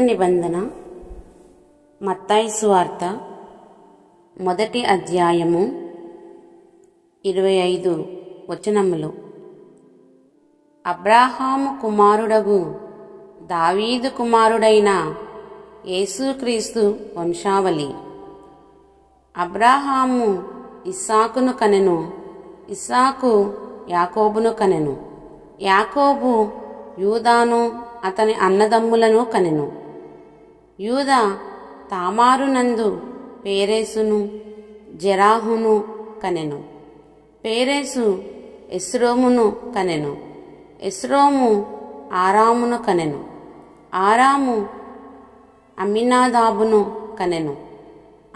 నిబంధన మత్తాయి వార్త మొదటి అధ్యాయము ఇరవై ఐదు వచనములు. అబ్రాహాము కుమారుడగు దావీదు కుమారుడైన యేసుక్రీస్తు వంశావళి. అబ్రాహాము ఇస్సాకును కనెను ఇస్సాకు యాకోబును కనెను. యాకోబు యూదాను అతని అన్నదమ్ములను కనెను. యూద తామారునందు పేరేసును జరాహును కనెను. పేరేసు ఎస్రోమును కనెను. ఎస్రోము ఆరామును కనెను. ఆరాము అమ్మినాదాబును కనెను.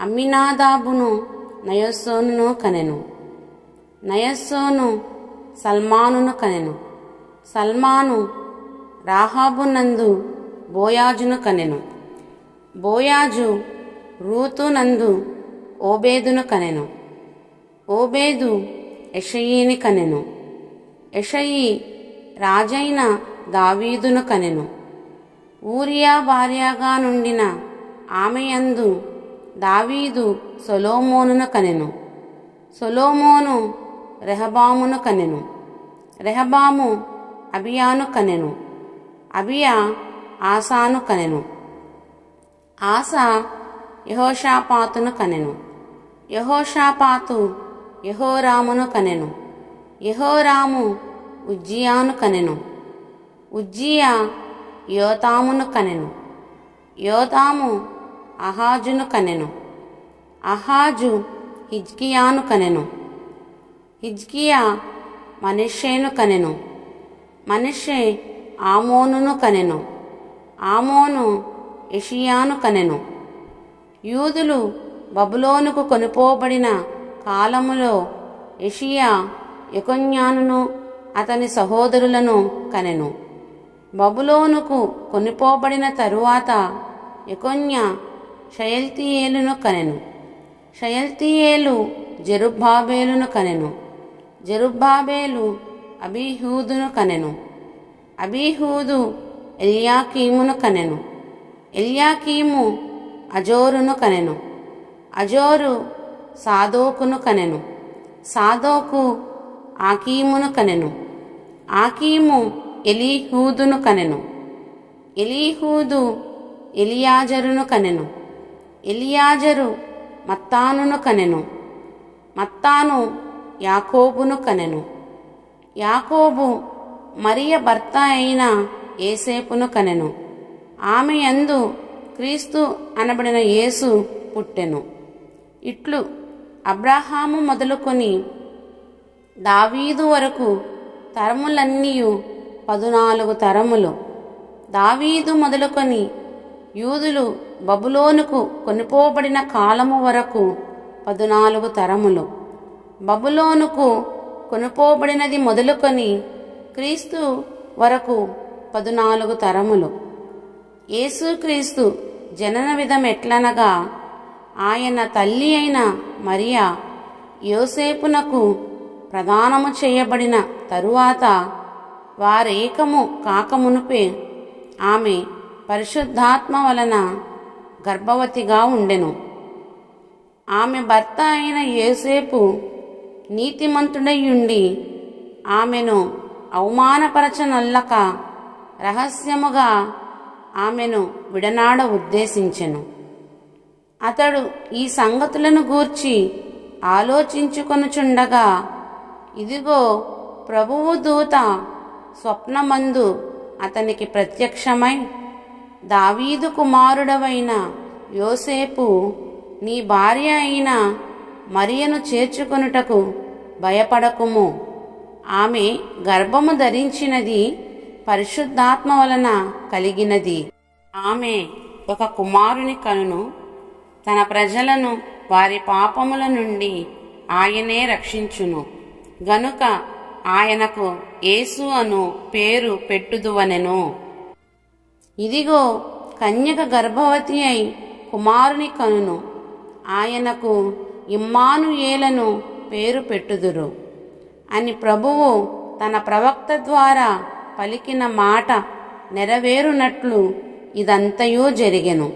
అమ్మినాదాబును నయస్సోను కనెను. నయస్సోను సల్మానును కనెను. సల్మాను రాహాబునందు బోయాజును కనెను. బోయాజు రూతునందు ఓబేదును కనెను. ఓబేదు ఎషయీని కనెను. యషయి రాజైన దావీదును కనెను. ఊరియా భార్యగా నుండిన ఆమెయందు దావీదు సొలోమోనును కనెను. సొలోమోను రెహబామును కనెను. రెహబాము అబియాను కనెను. అబియా ఆసాను కనెను. ఆస యహోషాపాతును కనెను. యహోషాపాతు యహోరామును కనెను. యహోరాము ఉజ్జియాను కనెను. ఉజ్జియా యోతామును కనెను. యోతాము అహాజును కనెను. అహాజు హిజ్కియాను కనెను. హిజ్కియా మనిషేను కనెను. మనిషే ఆమోనును కనెను. ఆమోను ఎషియాను కనెను. యూదులు బబులోనుకు కొనుపోబడిన కాలములో ఎషియా యకొన్యానును అతని సహోదరులను కనెను. బబులోనుకు కొనిపోబడిన తరువాత యకొన్య షయల్తీయేలును కనెను. షయల్తీయేలు జరుబ్బాబేలును కనెను. జరుబ్బాబేలు అబీహూదును కనెను. అబీహూదు ఎల్యాకీమును కనెను. ఎల్యాకీము అజోరును కనెను. అజోరు సాదోకును కనెను. సాదోకు ఆకీమును కనెను. ఆకీము ఎలీహూదును కనెను. ఎలీహూదు ఎలియాజరును కనెను. ఎలియాజరు మత్తానును కనెను. మత్తాను యాకోబును కనెను. యాకోబు మరియ భర్త అయిన ఏసేపును కనెను. ఆమె యందు క్రీస్తు అనబడిన యేసు పుట్టెను. ఇట్లు అబ్రాహాము మొదలుకొని దావీదు వరకు తరములన్నీయు పదునాలుగు తరములు. దావీదు మొదలుకొని యూదులు బబులోనుకు కొనిపోబడిన కాలము వరకు పదునాలుగు తరములు. బబులోనుకు కొనుపోబడినది మొదలుకొని క్రీస్తు వరకు పదునాలుగు తరములు. యేసుక్రీస్తు జనన విధం ఎట్లనగా ఆయన తల్లి అయిన మరియా యోసేపునకు ప్రదానము చేయబడిన తరువాత వారేకము కాకమునుపే ఆమె పరిశుద్ధాత్మ వలన గర్భవతిగా ఉండెను. ఆమె భర్త అయిన యోసేపు ఉండి ఆమెను అవమానపరచనల్లక రహస్యముగా ఆమెను విడనాడ ఉద్దేశించెను. అతడు ఈ సంగతులను గూర్చి ఆలోచించుకొనుచుండగా ఇదిగో ప్రభువు దూత స్వప్నమందు అతనికి ప్రత్యక్షమై దావీదు కుమారుడవైన యోసేపు నీ భార్య అయిన మరియను చేర్చుకొనుటకు భయపడకుము. ఆమె గర్భము ధరించినది పరిశుద్ధాత్మ వలన కలిగినది. ఆమె ఒక కుమారుని కనును. తన ప్రజలను వారి పాపముల నుండి ఆయనే రక్షించును. గనుక ఆయనకు యేసు అను పేరు పెట్టుదువనెను. ఇదిగో కన్యక గర్భవతి అయి కుమారుని కనును. ఆయనకు ఇమ్మానుయేలను పేరు పెట్టుదురు. అని ప్రభువు తన ప్రవక్త ద్వారా పలికిన మాట నెరవేరునట్లు ఇదంతయూ జరిగెను.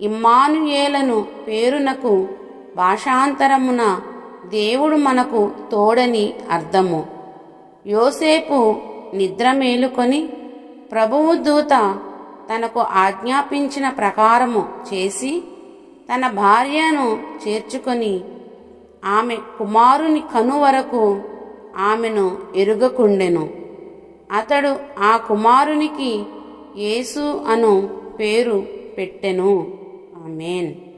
ఇమ్మానుయేలను పేరునకు భాషాంతరమున దేవుడు మనకు తోడని అర్థము. యోసేపు నిద్ర మేలుకొని ప్రభువు దూత తనకు ఆజ్ఞాపించిన ప్రకారము చేసి తన భార్యను చేర్చుకొని ఆమె కుమారుని కను వరకు ఆమెను ఎరుగకుండెను. అతడు ఆ కుమారునికి యేసు అను పేరు పెట్టెను. ఆమెన్.